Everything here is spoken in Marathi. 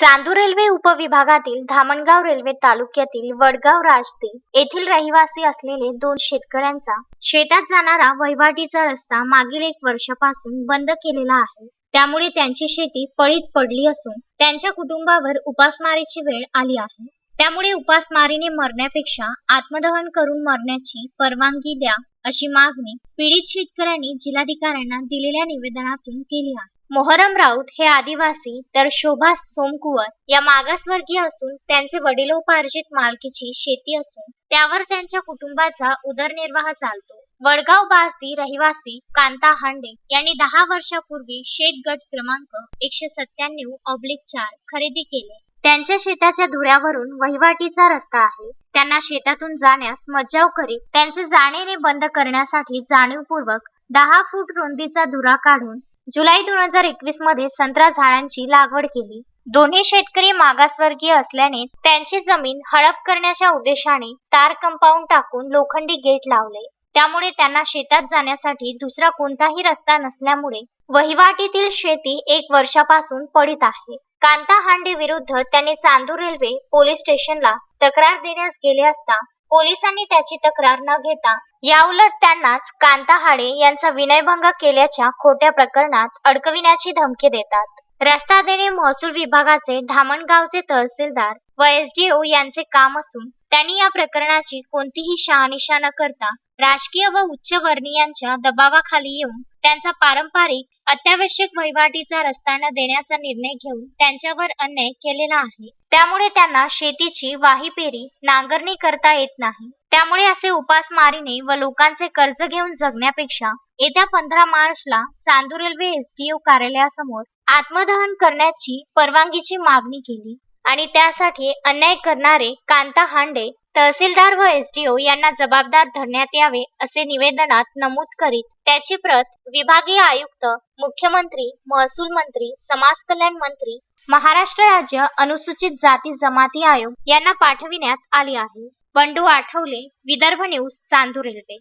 चांदूर रेल्वे उपविभागातील धामणगाव रेल्वे तालुक्यातील वडगाव राजते येथील रहिवासी असलेले दोन शेतकऱ्यांचा शेतात जाणारा वहिवाटीचा रस्ता मागील एक वर्षापासून बंद केलेला आहे. त्यामुळे त्यांची शेती पळीत पडली असून त्यांच्या कुटुंबावर उपासमारीची वेळ आली आहे. त्यामुळे उपासमारीने मरण्यापेक्षा आत्मदहन करून मरण्याची परवानगी द्या. अशी मागणी पीडित शेतकऱ्यांनी जिल्हाधिकाऱ्यांना दिलेल्या निवेदनातून केली आहे. मोहरम राऊत हे आदिवासी तर शोभा सोमकुवर या मागासवर्गीय असून त्यांचे वडिलोपार्जित मालकीची शेती असून त्यावर त्यांच्या कुटुंबाचा उदरनिर्वाह चालतो. वडगाव बासदी रहिवासी कांता हांडे यांनी दहा वर्षापूर्वी शेतगट क्रमांक एकशे सत्त्याण्णव ऑब्लिक चार खरेदी केले. त्यांच्या शेताच्या धुऱ्यावरून वहिवाटीचा रस्ता आहे. त्यांना शेतातून जाण्यास मज्जाव करीत त्यांचे जाणेने बंद करण्यासाठी जाणीवपूर्वक दहा फूट रुंदीचा धुरा काढून जुलै दोन हजार एकवीसमध्ये संत्रा झाडांची लागवड केली. दोन्ही शेतकरी मागासवर्गीय असल्याने त्यांची जमीन हडप करण्याच्या उद्देशाने तार कंपाऊंड टाकून लोखंडी गेट लावले. त्यामुळे त्यांना शेतात जाण्यासाठी दुसरा कोणताही रस्ता नसल्यामुळे वहिवाटीतील शेती एक वर्षापासून पडीत आहे. कांता हांडे विरुद्ध त्यांनी चांदूर रेल्वे पोलीस स्टेशनला तक्रार देण्यास गेले असता पोलिसांनी त्याची तक्रार न घेता याउलट त्यांनाच कांता हाडे यांचा विनयभंग केल्याच्या खोट्या प्रकरणात अडकविण्याची धमकी देतात. रस्ता देणे महसूल विभागाचे धामणगावचे तहसीलदार व एसडीओ यांचे काम असून त्यांनी या प्रकरणाची कोणतीही शहानिशा न करता राजकीय व उच्च वर्णीयांच्या दबावाखाली येऊन त्यांचा पारंपरिक अत्यावश्यक वहिवाटीचा रस्ता न देण्याचा निर्णय घेऊन त्यांच्यावर अन्याय केलेला आहे. त्यामुळे त्यांना शेतीची वाही पेरी नांगरणी करता येत नाही. त्यामुळे असे उपासमारीने व लोकांचे कर्ज घेऊन जगण्यापेक्षा येत्या पंधरा मार्चला चांदूर रेल्वे एसडीओ कार्यालयासमोर आत्मदहन करण्याची परवानगीची मागणी केली. आणि त्यासाठी अन्याय करणारे कांता हांडे तहसीलदार व एसडीओ यांना जबाबदार धरण्यात यावे असे निवेदनात नमूद करीत त्याची प्रत विभागीय आयुक्त मुख्यमंत्री महसूल मंत्री समाज कल्याण मंत्री महाराष्ट्र राज्य अनुसूचित जाती जमाती आयोग यांना पाठविण्यात आली आहे. Bandu Athawale Vidarbha news Chandur railway.